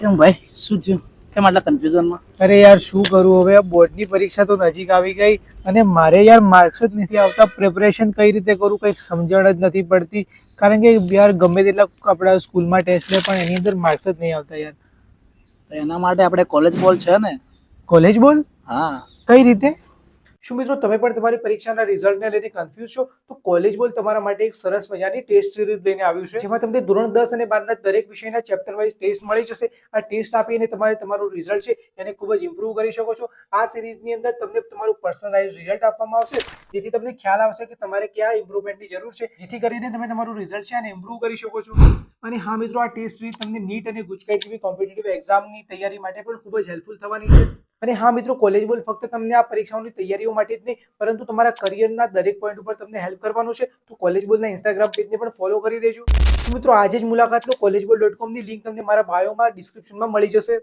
કેમ ભાઈ? શું થયું? કેમ આટલા કન્ફ્યુઝનમાં અરે યાર શું કરું? હવે બોર્ડની પરીક્ષા તો નજીક આવી ગઈ અને મારે યાર માર્ક્સ જ નથી આવતા. પ્રિપરેશન કઈ રીતે કરું કંઈક સમજણ જ નથી પડતી. કારણ કે યાર ગમે તેટલા આપણા સ્કૂલમાં ટેસ્ટ લે પણ એની અંદર માર્ક્સ જ નહીં આવતા યાર. એના માટે આપણે કોલેજ બોલ છે ને? કોલેજ બોલ હા. કઈ રીતે? શું મિત્રો, તમે પણ તમારી પરીક્ષાના રિઝલ્ટને લઈને કન્ફ્યુઝ છો? તો કોલેજ બોલ તમારા માટે એક સરસ મજાની ટેસ્ટ સિરીઝ લઈને આવ્યું છે. જેમાં તમને ધોરણ દસ અને બારના દરેક વિષયના ચેપ્ટર વાઇઝ ટેસ્ટ મળી જશે. આ ટેસ્ટ આપીને તમારે તમારું રિઝલ્ટ છે, એને ખૂબ જ ઇમ્પ્રૂવ કરી શકો છો. આ સિરીઝની અંદર તમને તમારું પર્સનલાઇઝ રિઝલ્ટ આપવામાં આવશે. જેથી તમને ખ્યાલ આવશે કે તમારે ક્યાં ઇમ્પ્રુવમેન્ટની જરૂર છે. જેથી કરીને તમે તમારું રિઝલ્ટ છે એને ઇમ્પ્રૂવ કરી શકો છો. અને હા મિત્રો, આ ટેસ્ટ સિરીઝ તમને નીટ અને ગુજકેટ જેવી કોમ્પિટિટિવ એક્ઝામની તૈયારી માટે પણ ખૂબ જ હેલ્પફુલ થવાની છે. અને હા મિત્રો કોલેજ બોલ ફક્ત તમને આ પરીક્ષાઓની તૈયારીઓ માટે જ નહીં, પરંતુ તમારા કરિયરના દરેક પોઈન્ટ ઉપર તમને હેલ્પ કરવાનું છે. તો કોલેજ બોલના ઇન્સ્ટાગ્રામ પેજને પણ ફોલો કરી દેજો. મિત્રો, આજે જ મુલાકાત લો. કોલેજ બોલ ડોટ કોમની લિંક તમને મારા બાયોમાં ડિસ્ક્રિપ્શનમાં મળી જશે.